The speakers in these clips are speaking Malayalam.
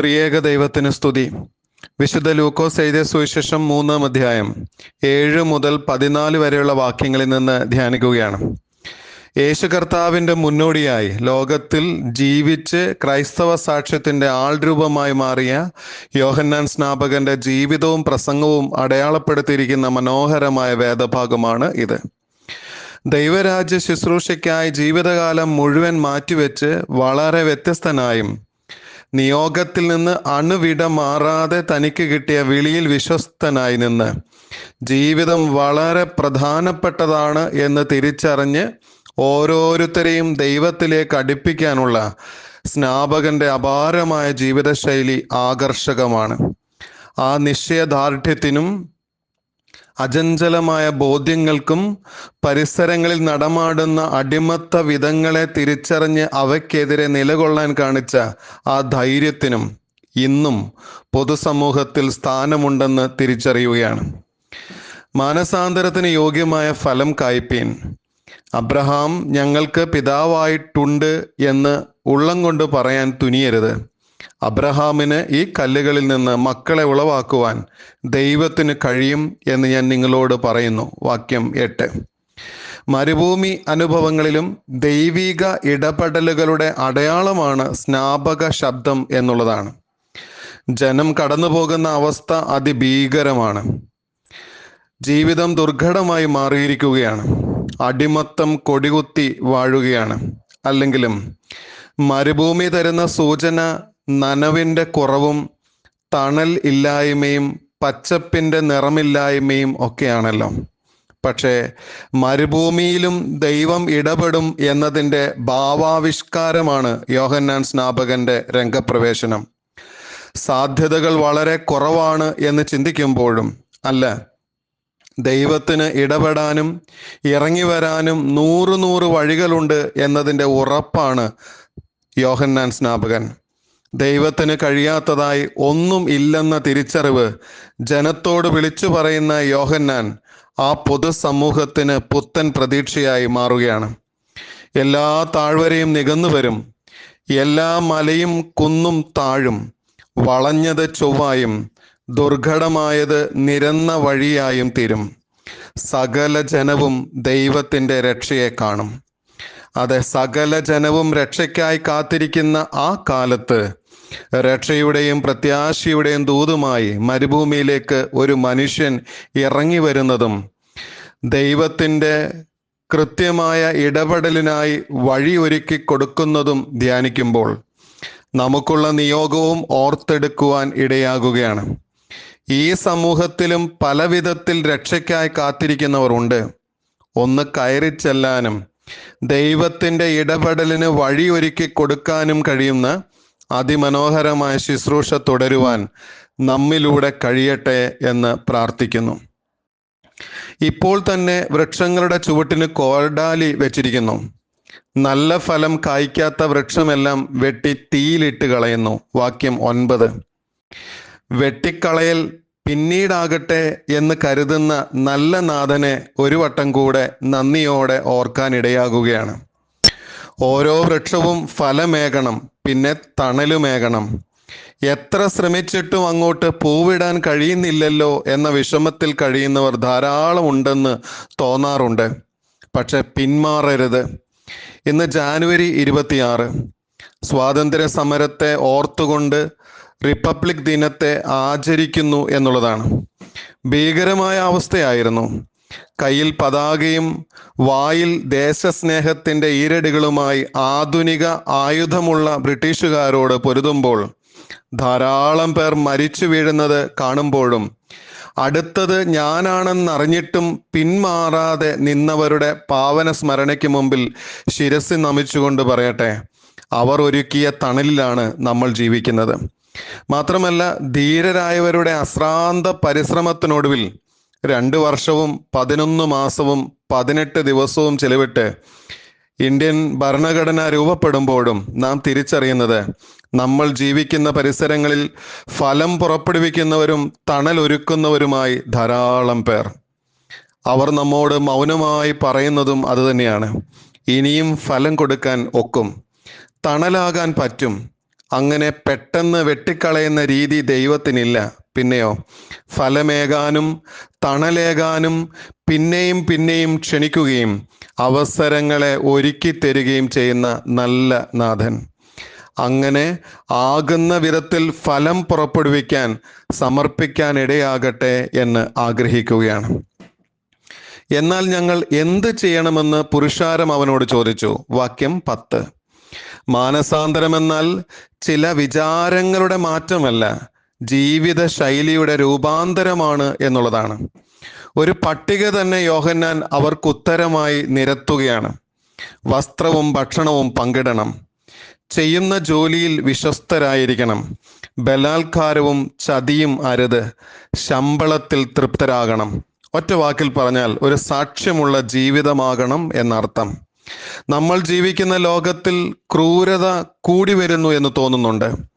ത്രിയേക ദൈവത്തിന് സ്തുതി. വിശുദ്ധ ലൂക്കോസ് എഴുതിയ സുവിശേഷം മൂന്നാം അധ്യായം ഏഴ് മുതൽ പതിനാല് വരെയുള്ള വാക്യങ്ങളിൽ നിന്ന് ധ്യാനിക്കുകയാണ്. യേശു കർത്താവിന്റെ മുന്നോടിയായി ലോകത്തിൽ ജീവിച്ച് ക്രൈസ്തവ സാക്ഷ്യത്തിന്റെ ആൾരൂപമായി മാറിയ യോഹന്നാൻ സ്നാപകന്റെ ജീവിതവും പ്രസംഗവും അടയാളപ്പെടുത്തിയിരിക്കുന്ന മനോഹരമായ വേദഭാഗമാണ് ഇത്. ദൈവരാജ്യ ശുശ്രൂഷയ്ക്കായി ജീവിതകാലം മുഴുവൻ മാറ്റിവെച്ച് വളരെ വ്യത്യസ്തനായും നിയോഗത്തിൽ നിന്ന് അണുവിട മാറാതെ തനിക്ക് കിട്ടിയ വിളിയിൽ വിശ്വസ്തനായി നിന്ന്. ജീവിതം വളരെ പ്രധാനപ്പെട്ടതാണ് എന്ന് തിരിച്ചറിഞ്ഞ് ഓരോരുത്തരെയും ദൈവത്തിലേക്ക് അടുപ്പിക്കാനുള്ള സ്നാപകന്റെ അപാരമായ ജീവിതശൈലി ആകർഷകമാണ്. ആ നിശ്ചയദാർഢ്യത്തിനും അചഞ്ചലമായ ബോധ്യങ്ങൾക്കും പരിസരങ്ങളിൽ നടമാടുന്ന അടിമത്ത വിധങ്ങളെ തിരിച്ചറിഞ്ഞ് അവയ്ക്കെതിരെ നിലകൊള്ളാൻ കാണിച്ച ആ ധൈര്യത്തിനും ഇന്നും പൊതുസമൂഹത്തിൽ സ്ഥാനമുണ്ടെന്ന് തിരിച്ചറിയുകയാണ്. മാനസാന്തരത്തിന് യോഗ്യമായ ഫലം കായ്പീൻ. അബ്രഹാം ഞങ്ങൾക്ക് പിതാവായിട്ടുണ്ട് എന്ന് ഉള്ളം കൊണ്ട് പറയാൻ തുനിയരുത്. അബ്രഹാമിന് ഈ കല്ലുകളിൽ നിന്ന് മക്കളെ ഉളവാക്കുവാൻ ദൈവത്തിന് കഴിയും എന്ന് ഞാൻ നിങ്ങളോട് പറയുന്നു. വാക്യം എട്ട്. മരുഭൂമി അനുഭവങ്ങളിലും ദൈവിക ഇടപെടലുകളുടെ അടയാളമാണ് സ്നാപക ശബ്ദം എന്നുള്ളതാണ്. ജനം കടന്നു പോകുന്ന അവസ്ഥ അതിഭീകരമാണ്. ജീവിതം ദുർഘടമായി മാറിയിരിക്കുകയാണ്. അടിമത്തം കൊടികുത്തി വാഴുകയാണ്. അല്ലെങ്കിലും മരുഭൂമി തരുന്ന സൂചന നനവിന്റെ കുറവും തണൽ ഇല്ലായ്മയും പച്ചപ്പിന്റെ നിറമില്ലായ്മയും ഒക്കെയാണല്ലോ. പക്ഷേ മരുഭൂമിയിലും ദൈവം ഇടപെടും എന്നതിന്റെ ഭാവാവിഷ്കാരമാണ് യോഹന്നാൻ സ്നാപകന്റെ രംഗപ്രവേശനം. സാധ്യതകൾ വളരെ കുറവാണ് എന്ന് ചിന്തിക്കുമ്പോഴും അല്ല ദൈവത്തിന് ഇടപെടാനും ഇറങ്ങി വരാനും നൂറ് നൂറ് വഴികളുണ്ട് എന്നതിന്റെ ഉറപ്പാണ് യോഹന്നാൻ സ്നാപകൻ. ദൈവത്തിന് കഴിയാത്തതായി ഒന്നും ഇല്ലെന്ന തിരിച്ചറിവ് ജനത്തോട് വിളിച്ചു പറയുന്ന യോഹന്നാൻ ആ പൊതുസമൂഹത്തിന് പുത്തൻ പ്രതീക്ഷയായി മാറുകയാണ്. എല്ലാ താഴ്വരയും നികന്നു വരും. എല്ലാ മലയും കുന്നും താഴും. വളഞ്ഞത് ചൊവ്വായും ദുർഘടമായത് നിരന്ന വഴിയായും തീരും. സകല ജനവും ദൈവത്തിന്റെ രക്ഷയെ കാണും. അതെ സകല ജനവും രക്ഷയ്ക്കായി കാത്തിരിക്കുന്ന ആ കാലത്ത് രക്ഷയുടെയും പ്രത്യാശയുടെയും ദൂതുമായി മരുഭൂമിയിലേക്ക് ഒരു മനുഷ്യൻ ഇറങ്ങി വരുന്നതും ദൈവത്തിന്റെ കൃത്യമായ ഇടപെടലിനായി വഴിയൊരുക്കി കൊടുക്കുന്നതും ധ്യാനിക്കുമ്പോൾ നമുക്കുള്ള നിയോഗവും ഓർത്തെടുക്കുവാൻ ഇടയാകുകയാണ്. ഈ സമൂഹത്തിലും പലവിധത്തിൽ രക്ഷയ്ക്കായി കാത്തിരിക്കുന്നവർ ഉണ്ട്. ഒന്ന് കയറി ചെല്ലാനും ദൈവത്തിന്റെ ഇടപെടലിന് വഴിയൊരുക്കി കൊടുക്കാനും കഴിയുന്ന അതിമനോഹരമായ ശുശ്രൂഷ തുടരുവാൻ നമ്മിലൂടെ കഴിയട്ടെ എന്ന് പ്രാർത്ഥിക്കുന്നു. ഇപ്പോൾ തന്നെ വൃക്ഷങ്ങളുടെ ചുവട്ടിന് കോടാലി വെച്ചിരിക്കുന്നു. നല്ല ഫലം കായ്ക്കാത്ത വൃക്ഷമെല്ലാം വെട്ടി തീയിലിട്ട് കളയുന്നു. വാക്യം ഒൻപത്. വെട്ടിക്കളയൽ പിന്നീടാകട്ടെ എന്ന് കരുതുന്ന നല്ല നാഥനെ ഒരു വട്ടം കൂടെ നന്ദിയോടെ ഓർക്കാനിടയാകുകയാണ് ഓരോ വൃക്ഷവും ഫലമേകണം. പിന്നെ തണലുമേകണം. എത്ര ശ്രമിച്ചിട്ടും അങ്ങോട്ട് പൂവിടാൻ കഴിയുന്നില്ലല്ലോ എന്ന വിഷമത്തിൽ കഴിയുന്നവർ ധാരാളം ഉണ്ടെന്ന് തോന്നാറുണ്ട്. പക്ഷെ പിന്മാറരുത്. ഇന്ന് ജാനുവരി ഇരുപത്തിയാറ്. സ്വാതന്ത്ര്യ സമരത്തെ ഓർത്തുകൊണ്ട് റിപ്പബ്ലിക് ദിനത്തെ ആചരിക്കുന്നു എന്നുള്ളതാണ്. ഭീകരമായ അവസ്ഥയായിരുന്നു. കയ്യിൽ പതാകയും വായിൽ ദേശസ്നേഹത്തിന്റെ ഈരടികളുമായി ആധുനിക ആയുധമുള്ള ബ്രിട്ടീഷുകാരോട് പൊരുതുമ്പോൾ ധാരാളം പേർ മരിച്ചു വീഴുന്നത് കാണുമ്പോഴും അടുത്തത് ഞാനാണെന്നറിഞ്ഞിട്ടും പിന്മാറാതെ നിന്നവരുടെ പാവന സ്മരണയ്ക്ക് മുമ്പിൽ ശിരസ് നമിച്ചുകൊണ്ട് പറയട്ടെ അവർ ഒരുക്കിയ തണലിലാണ് നമ്മൾ ജീവിക്കുന്നത്. മാത്രമല്ല ധീരരായവരുടെ അശ്രാന്ത പരിശ്രമത്തിനൊടുവിൽ രണ്ട് വർഷവും പതിനൊന്ന് മാസവും പതിനെട്ട് ദിവസവും ചെലവിട്ട് ഇന്ത്യൻ ഭരണഘടന രൂപപ്പെടുമ്പോഴും നാം തിരിച്ചറിയുന്നത് നമ്മൾ ജീവിക്കുന്ന പരിസരങ്ങളിൽ ഫലം പുറപ്പെടുവിക്കുന്നവരും തണൽ ഒരുക്കുന്നവരുമായി ധാരാളം പേർ. അവർ നമ്മോട് മൗനമായി പറയുന്നതും അതുതന്നെയാണ് ഇനിയും ഫലം കൊടുക്കാൻ ഒക്കും. തണലാകാൻ പറ്റും. അങ്ങനെ പെട്ടെന്ന് വെട്ടിക്കളയുന്ന രീതി ദൈവത്തിനില്ല. പിന്നെയോ? ഫലമേകാനും തണലേകാനും പിന്നെയും പിന്നെയും ക്ഷണിക്കുകയും അവസരങ്ങളെ ഒരുക്കി തരികയും ചെയ്യുന്ന നല്ല നാഥൻ. അങ്ങനെ ആകുന്ന വിധത്തിൽ ഫലം പുറപ്പെടുവിക്കാൻ സമർപ്പിക്കാൻ ഇടയാകട്ടെ എന്ന് ആഗ്രഹിക്കുകയാണ്. എന്നാൽ ഞങ്ങൾ എന്ത് ചെയ്യണമെന്ന് പുരുഷാരം അവനോട് ചോദിച്ചു. വാക്യം പത്ത്. മാനസാന്തരമെന്നാൽ ചില വിചാരങ്ങളുടെ മാറ്റമല്ല. ജീവിത ശൈലിയുടെ രൂപാന്തരമാണ് എന്നുള്ളതാണ്. ഒരു പട്ടിക തന്നെ യോഹന്നാൻ അവർക്ക് ഉത്തരമായി നിരത്തുകയാണ്. വസ്ത്രവും ഭക്ഷണവും പങ്കിടണം. ചെയ്യുന്ന ജോലിയിൽ വിശ്വസ്തരായിരിക്കണം. ബലാത്കാരവും ചതിയും അരുത്. ശമ്പളത്തിൽ തൃപ്തരാകണം. ഒറ്റ വാക്കിൽ പറഞ്ഞാൽ ഒരു സാക്ഷ്യമുള്ള ജീവിതമാകണം എന്നർത്ഥം. നമ്മൾ ജീവിക്കുന്ന ലോകത്തിൽ ക്രൂരത കൂടി വരുന്നു എന്ന് തോന്നുന്നുണ്ട്.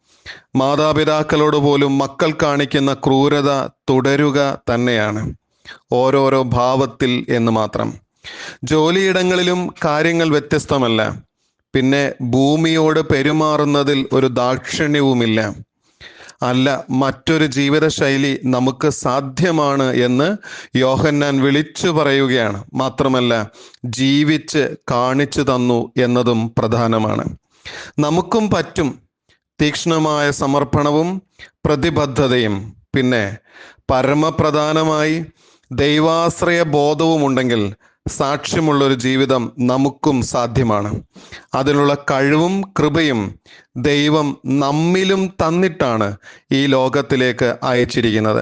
മാതാപിതാക്കളോട് പോലും മക്കൾ കാണിക്കുന്ന ക്രൂരത തുടരുക തന്നെയാണ്. ഓരോരോ ഭാവത്തിൽ എന്ന് മാത്രം. ജോലിയിടങ്ങളിലും കാര്യങ്ങൾ വ്യത്യസ്തമല്ല. പിന്നെ ഭൂമിയോട് പെരുമാറുന്നതിൽ ഒരു ദാക്ഷിണ്യവുമില്ല. അല്ല മറ്റൊരു ജീവിതശൈലി നമുക്ക് സാധ്യമാണ് എന്ന് യോഹന്നാൻ വിളിച്ചു പറയുകയാണ്. മാത്രമല്ല ജീവിച്ച് കാണിച്ചു തന്നു എന്നതും പ്രധാനമാണ്. നമുക്കും പറ്റും തീക്ഷ്ണമായ സമർപ്പണവും പ്രതിബദ്ധതയും. പിന്നെ പരമപ്രധാനമായി ദൈവാശ്രയ ബോധവും ഉണ്ടെങ്കിൽ സാക്ഷ്യമുള്ള ഒരു ജീവിതം നമുക്കും സാധ്യമാണ്. അതിനുള്ള കഴിവും കൃപയും ദൈവം നമ്മിലും തന്നിട്ടാണ് ഈ ലോകത്തിലേക്ക് അയച്ചിരിക്കുന്നത്.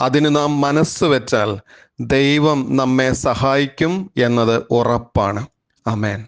അതിന് നാം മനസ്സ് വെച്ചാൽ ദൈവം നമ്മെ സഹായിക്കും എന്നത് ഉറപ്പാണ്. അമേൻ